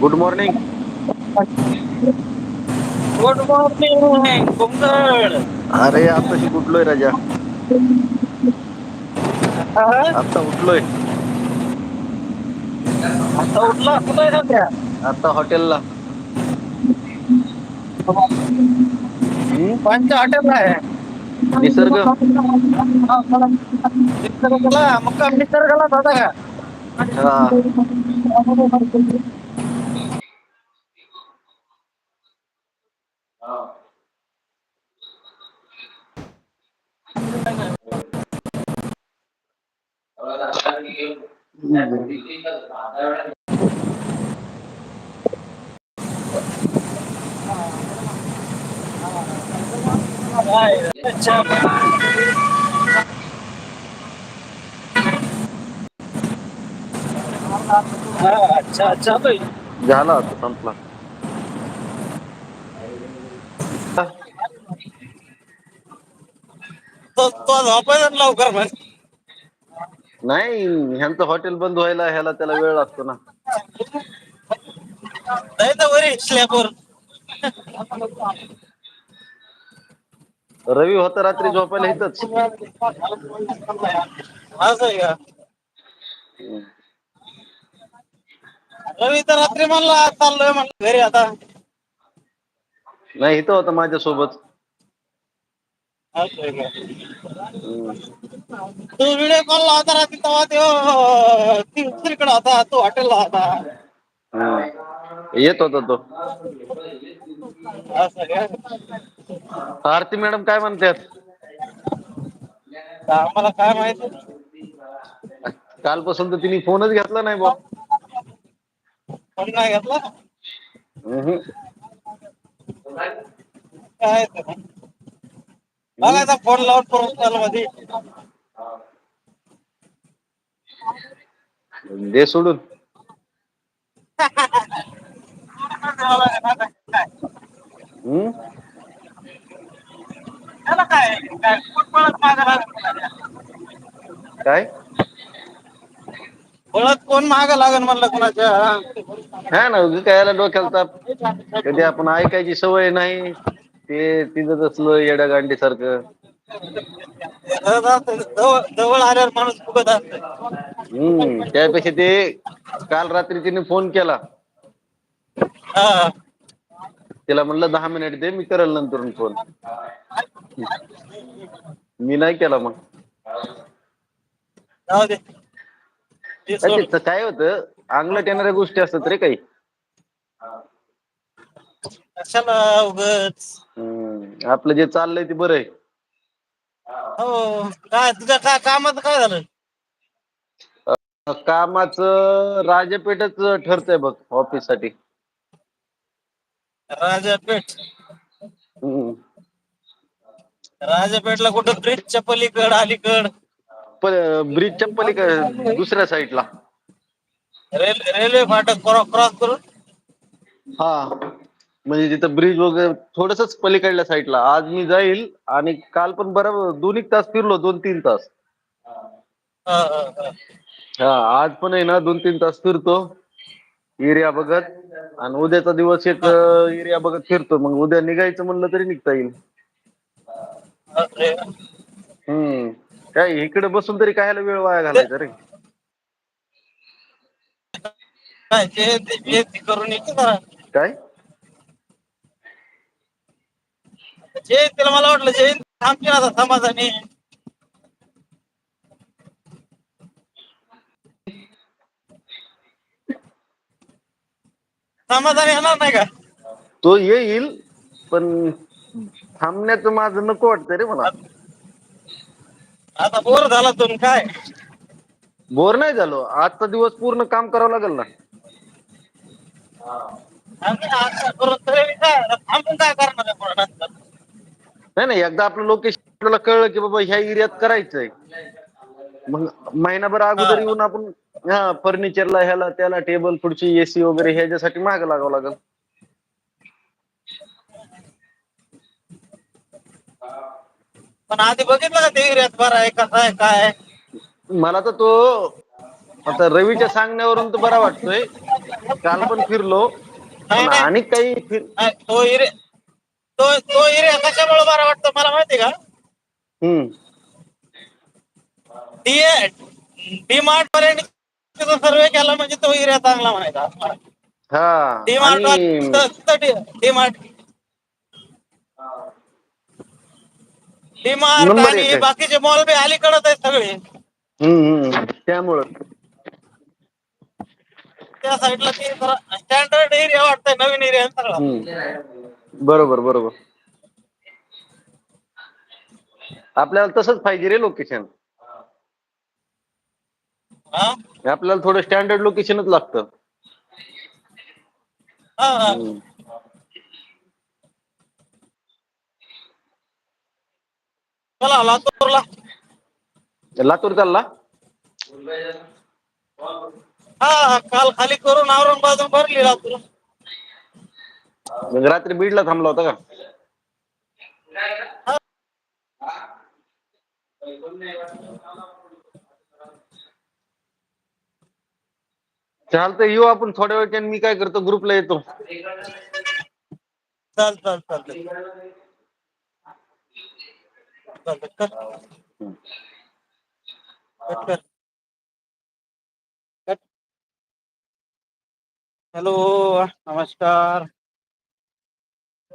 Good morning good morning अरे आताशी कुठलोय राजा. आता उठलोय. आता उठला कुठे सध्या? आता हॉटेलला? पंच हॉटेल आहे. निसर्ग. निसर्गला मुक्काम निसर्गला होता का? हा अच्छा अच्छा अच्छा भाई झाला आता संपला. तो तो झोपायचा लवकर म्हणजे नाही ह्यांचं हॉटेल बंद व्हायला ह्याला त्याला वेळ लागतो ना. नाही तर वरी स्लॅबवर रवी होता रात्री झोपायला इथंच. असं आहे का? रवी तर रात्री म्हणला चाललोय म्हणलं घरी आता. नाही इथं होता माझ्यासोबत. तू व्हिडिओ कॉल लावता राहते तेव्हा तो ती दुसरीकडे होता तो हॉटेलला होता. येत होता तो. आरती मॅडम काय म्हणतात? आम्हाला काय माहिती? कालपासून तर तिने फोनच घेतला नाही बा पण नाही घेतला? काय? बघायचा फोन लावून प्रोफेशनलमध्ये दे सोडून. काय? पळत कोण मागं लागल म्हणलं कुणाच्या? हा ना उगी कायला डोक्याला ताप. कधी आपण ऐकायची सवय नाही. ते तिथं असलं येड्या गांडी सारखं. जवळ जवळ आल्यावर माणूस फुगत हम्म त्यापेक्षा ते काल रात्री तिने फोन केला. हा. तिला म्हणलं दहा मिनिट दे मी करेल नंतर फोन. मी नाही केला मग. जाऊ दे. ते काय सोड. ते काय होतं अंगलट येणाऱ्या गोष्टी असतात रे काही. कशाला उगच? हम्म आपलं जे चाललंय ते बरं आहे. हो काय तुझ्या काय कामाचं काय झालं? कामाचं राजापेठच ठरतंय बघ ऑफिससाठी राजापेठ? हम्म. राजापेठला कुठं ब्रिजच्या पलीकड अलीकड? ब्रिजच्या पलीकडे दुसऱ्या साईडला. रेल रेल्वे फाटक क्रॉस करून? हा. म्हणजे तिथं ब्रिज वगैरे थोडसच पलीकडल्या साईडला आज मी जाईल आणि काल पण बरोबर दोन एक तास फिरलो दोन तीन तास. हा, हा, हा. हा आज पण आहे ना दोन तीन तास फिरतो. एरिया बघत. आणि उद्याचा दिवस एक एरिया बघत फिरतो. मग उद्या निघायचं म्हणलं तरी निघता येईल? हम्म. काय इकडे बसून तरी कायला वेळ वाया घालायचा रे? काय ते ते ते करून येते जरा. काय? जयंतीला मला वाटलं जयंती थांबतील आता समाधानी समाधानी येणार नाही का? तो येईल पण थांबण्याचं माझं नको वाटतं रे मला. आता बोर झाला तुम्ही काय? बोर नाही झालो. आजचा दिवस पूर्ण काम करावं लागेल ना. आम्ही आता करून तरी काय आता थांबून काय करणार आहे? नाही नाही एकदा आपलं लोकेशन आपल्याला कळलं की बाबा ह्या एरियात करायचंय. मग महिनाभर अगोदर येऊन आपण हा फर्निचरला ह्याला त्याला टेबल खुर्ची एसी वगैरे ह्याच्यासाठी माग लागावं लागेल. पण आधी बघितलं का ते एरियात बरं आहे कसं आहे काय आहे? मला तर तो आता रवीच्या सांगण्यावरून तर बरा वाटतोय. काल पण फिरलो. पण. आणि काही फिर नाही, तो एरिया तो तो एरिया कशामुळे बरा वाटतो मला माहिती का? हम्म. डी डी मार्ट पर्यंत सर्वे केला म्हणजे तो एरिया चांगला म्हणायचा. हा. डी मार्ट आणि. बाकीचे मॉल बी अलीकडे आहेत सगळे. त्यामुळं. त्या साईडला ते स्टँडर्ड एरिया वाटतंय नवीन एरिया सगळा. बरोबर बरोबर. आपल्याला तसंच पाहिजे रे लोकेशन हा? आपल्याला थोडं स्टँडर्ड लोकेशनच लागतं. हम्म. चला लातूरला. लातूर चालला? हा काल खाली करून औरंगाबाद भरली लातूर. मग रात्री बीडला थांबला होता का? चालतंय, येऊ आपण थोड्या वेळाने, मी काय करतो, ग्रुपला येतो. चल चल चल. चल कर. कट कर कट हॅलो नमस्कार.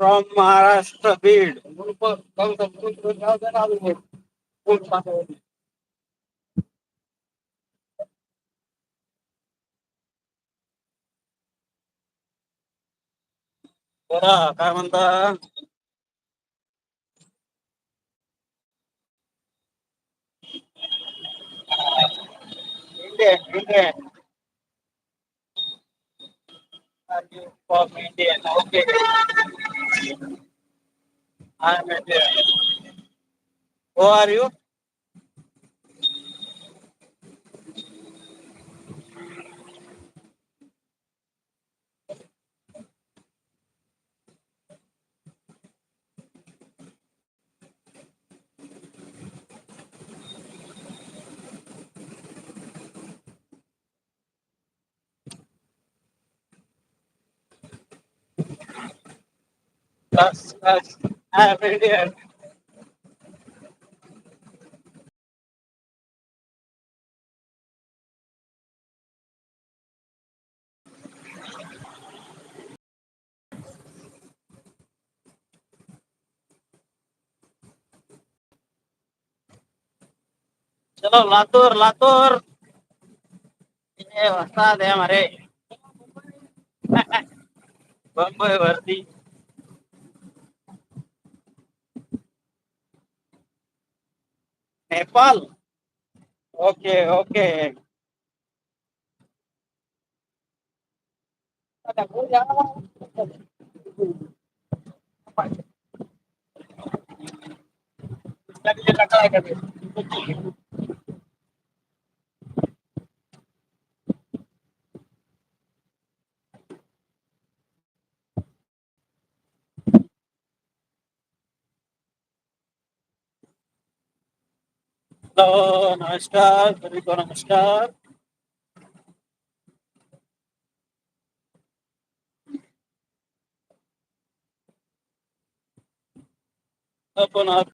फ्रॉम महाराष्ट्र बीड बोला काय म्हणता Indian Indian Indian. I am Indian. Who are you? Yes, yes. I am Indian. चलो लातूर लातूर ये वस्ताद है हमारे बम्बई भर्ती Nepal. Oke, oke. Ada gua Jadi kita kalah kan? Hello नमस्कार सभी को नमस्कार अपन आप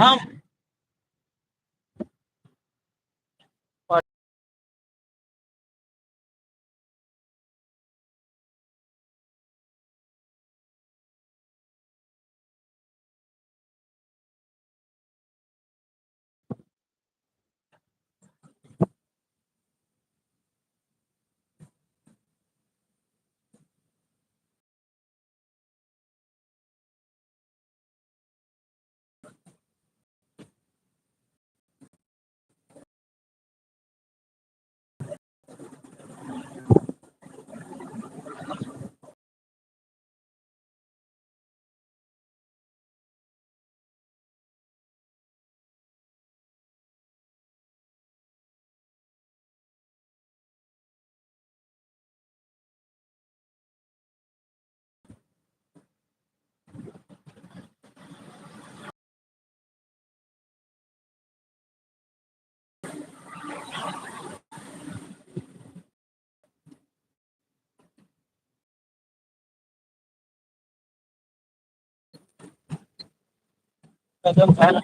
हम Tá dando fala.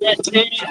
that nation